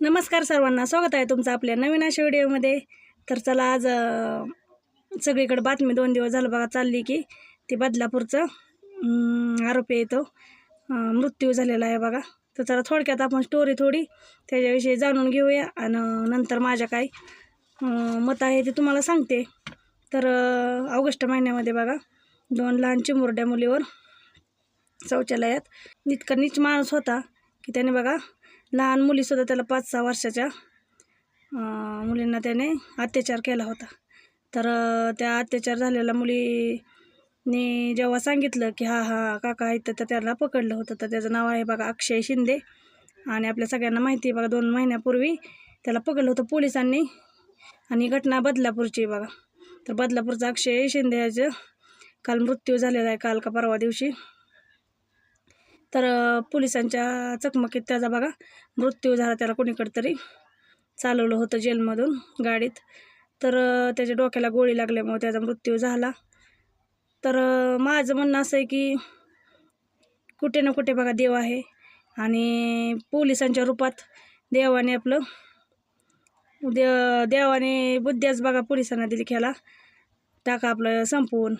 नमस्कार सर्वांना स्वागत आहे तुमचं आपल्या नवीन अशा व्हिडिओमध्ये. तर चला आज सगळीकडे बातमी दोन दिवस झालं बघा चालली की ती बदलापूरचं आरोपी येतो मृत्यू झालेला आहे बघा. तर चला थोडक्यात आपण स्टोरी थोडी त्याच्याविषयी जाणून घेऊया आणि नंतर माझ्या काय मत आहे ते तुम्हाला सांगते. तर ऑगस्ट महिन्यामध्ये बघा दोन लहान चिमुरड्या मुलीवर शौचालयात इतका नीच माणूस होता की त्याने बघा लहान मुलीसुद्धा त्याला पाच सहा वर्षाच्या मुलींना त्याने अत्याचार केला होता. तर त्या अत्याचार झालेल्या मुलीने जेव्हा सांगितलं की हा हा काका आहेत तर त्याला पकडलं होतं. तर त्याचं नाव आहे बघा अक्षय शिंदे. आणि आपल्या सगळ्यांना माहिती आहे बघा दोन महिन्यापूर्वी त्याला पकडलं होतं पोलिसांनी. आणि घटना बदलापूरची बघा. तर बदलापूरचा अक्षय शिंदे याचं काल मृत्यू झालेला आहे काल का परवा दिवशी. तर पोलिसांच्या चकमकीत त्याचा बघा मृत्यू झाला त्याला कोणीकडे तरी चालवलं होतं जेलमधून गाडीत. तर त्याच्या डोक्याला गोळी लागल्यामुळे त्याचा मृत्यू झाला. तर माझं म्हणणं असं आहे की कुठे ना कुठे बघा देव आहे. आणि पोलिसांच्या रूपात देवाने आपलं देव देवाने बुद्ध्याच बघा पोलिसांना दिली खेळा टाका आपलं संपवून.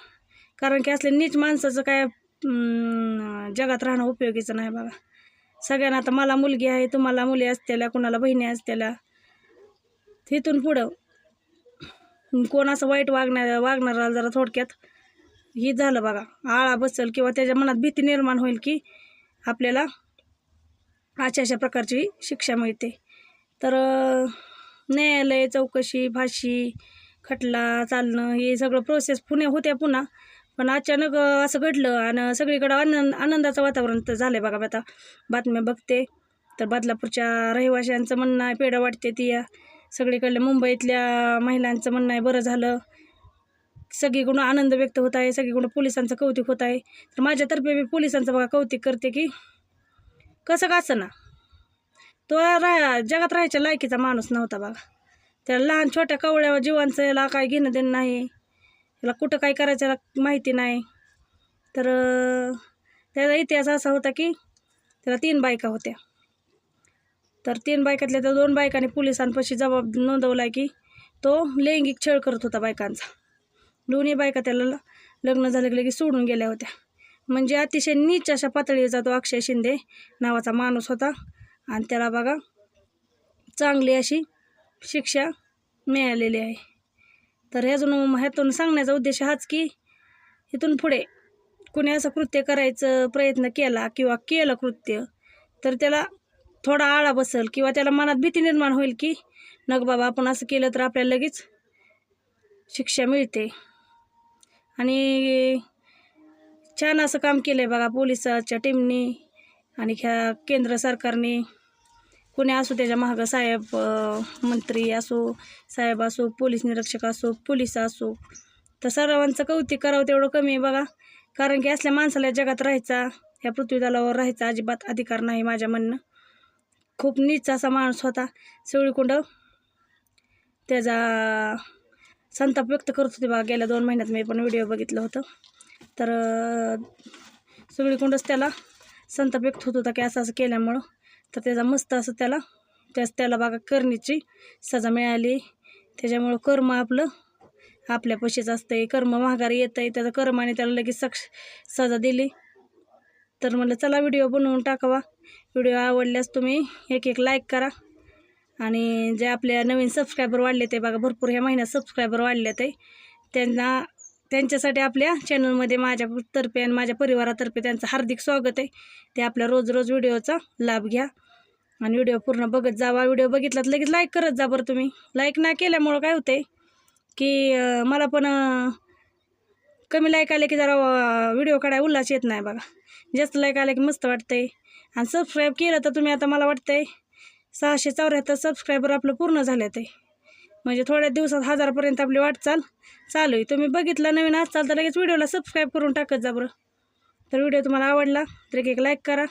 कारण की असले नीच माणसाचं काय जगात राहणं उपयोगीचं नाही बघा सगळ्यांना आता मला मुलगी आहे तुम्हाला मुली असतेल्या कुणाला बहिणी असतेल्या तिथून पुढं कोण असं वाईट वागणार वागणारा जरा थोडक्यात ही झालं बघा. आळा बसेल किंवा त्याच्या मनात भीती निर्माण होईल की आपल्याला अशा अशा प्रकारची शिक्षा मिळते. तर न्यायालय चौकशी फाशी खटला चालणं हे सगळं प्रोसेस पुणे होत्या पुन्हा. पण अचानक असं घडलं आणि सगळीकडं आनंद आनंदाचं वातावरण तर झालं आहे बघा आता बातम्या बघते. तर बदलापूरच्या रहिवाशांचं म्हणणं आहे पेढं वाटते ती सगळीकडल्या मुंबईतल्या महिलांचं म्हणणं आहे बरं झालं. सगळीकडून आनंद व्यक्त होत आहे सगळीकडून पोलिसांचं कौतुक होत आहे. तर माझ्यातर्फे मी पोलिसांचं बघा कौतुक करते की कसं का असं ना? तो रा जगात राहायच्या लायकीचा माणूस नव्हता बघा. त्या लहान छोट्या कवळ्या जीवांचं याला काय घेणं देणं नाही. त्याला कुठं काय करायचं माहिती नाही. तर त्याचा इतिहास असा होता की त्याला तीन बायका होत्या. तर तीन बायकातल्या त्या दोन बायकांनी पोलिसांपाशी जबाब नोंदवला की तो लैंगिक छळ करत होता बायकांचा. दोन्ही बायका त्याला ल- लग्न झालं की लगेच सोडून गेल्या होत्या. म्हणजे अतिशय नीच अशा पातळीचा तो अक्षय शिंदे नावाचा माणूस होता. आणि त्याला बघा चांगली अशी शिक्षा मिळालेली आहे. तर ह्यातून ह्यातून सांगण्याचा उद्देश हाच की इथून पुढे कुणी असं कृत्य करायचं प्रयत्न केला किंवा केलं कृत्य तर त्याला थोडा आळा बसल किंवा त्याला मनात भीती निर्माण होईल की नग बाबा आपण असं केलं तर आपल्याला लगेच शिक्षा मिळते. आणि छान असं काम केलं आहे बघा पोलिसाच्या टीमनी आणि ह्या केंद्र सरकारने. कुणी असो त्याच्या मागं साहेब मंत्री असो साहेब असो पोलीस निरीक्षक असो पोलीस असो तर सर्वांचं कौतिक करावं तेवढं कमी आहे बघा. कारण की असल्या माणसाला जगात राहायचा ह्या पृथ्वीतलावर राहायचा अजिबात अधिकार नाही माझ्या म्हणणं. खूप नीच असा माणूस होता. सगळीकुंड त्याचा संताप व्यक्त करत होते बघा. गेल्या दोन महिन्यात मी पण व्हिडिओ बघितलं होतं. तर सगळीकुंडच त्याला संताप व्यक्त होत होता की असं असं केल्यामुळं. तर त्याचा मस्त असं त्याला त्याच त्याला बागा करण्याची सजा मिळाली. त्याच्यामुळं कर्म आपलं आपल्यापाशीच असतंय. कर्म महागारी येतं आहे त्याचं कर्माने त्याला लगेच सक्ष सजा दिली. तर म्हणलं चला व्हिडिओ बनवून टाकावा. व्हिडिओ आवडल्यास तुम्ही एक एक लाईक करा. आणि जे आपल्या नवीन सबस्क्रायबर वाढले ते बघा भरपूर ह्या महिन्यात सबस्क्रायबर वाढले ते. त्यांना त्यांच्यासाठी आपल्या चॅनलमध्ये माझ्यातर्फे आणि माझ्या परिवारातर्फे त्यांचं हार्दिक स्वागत आहे. ते आपल्या रोज रोज व्हिडिओचा लाभ घ्या. आणि व्हिडिओ पूर्ण बघत जावा. व्हिडिओ बघितलात लगेच लाईक करत जा बरं तुम्ही. लाईक ना केल्यामुळं काय होते की मला पण कमी लाईक आले की जरा व्हिडिओ काढाय उल्हास येत नाही बघा. जास्त लाईक आले की मस्त वाटतंय. आणि सबस्क्राईब केलं तर तुम्ही आता मला वाटतंय सहाशे चौऱ्याहत्तर सबस्क्रायबर आपलं पूर्ण झालं ते म्हणजे थोड्या दिवसात हजारापर्यंत आपली वाटचाल चालू आहे. तुम्ही बघितलं नवीन असाल तर लगेच व्हिडिओला सबस्क्राईब करून टाकत जा बरं. तर व्हिडिओ तुम्हाला आवडला तर एक एक लाईक करा.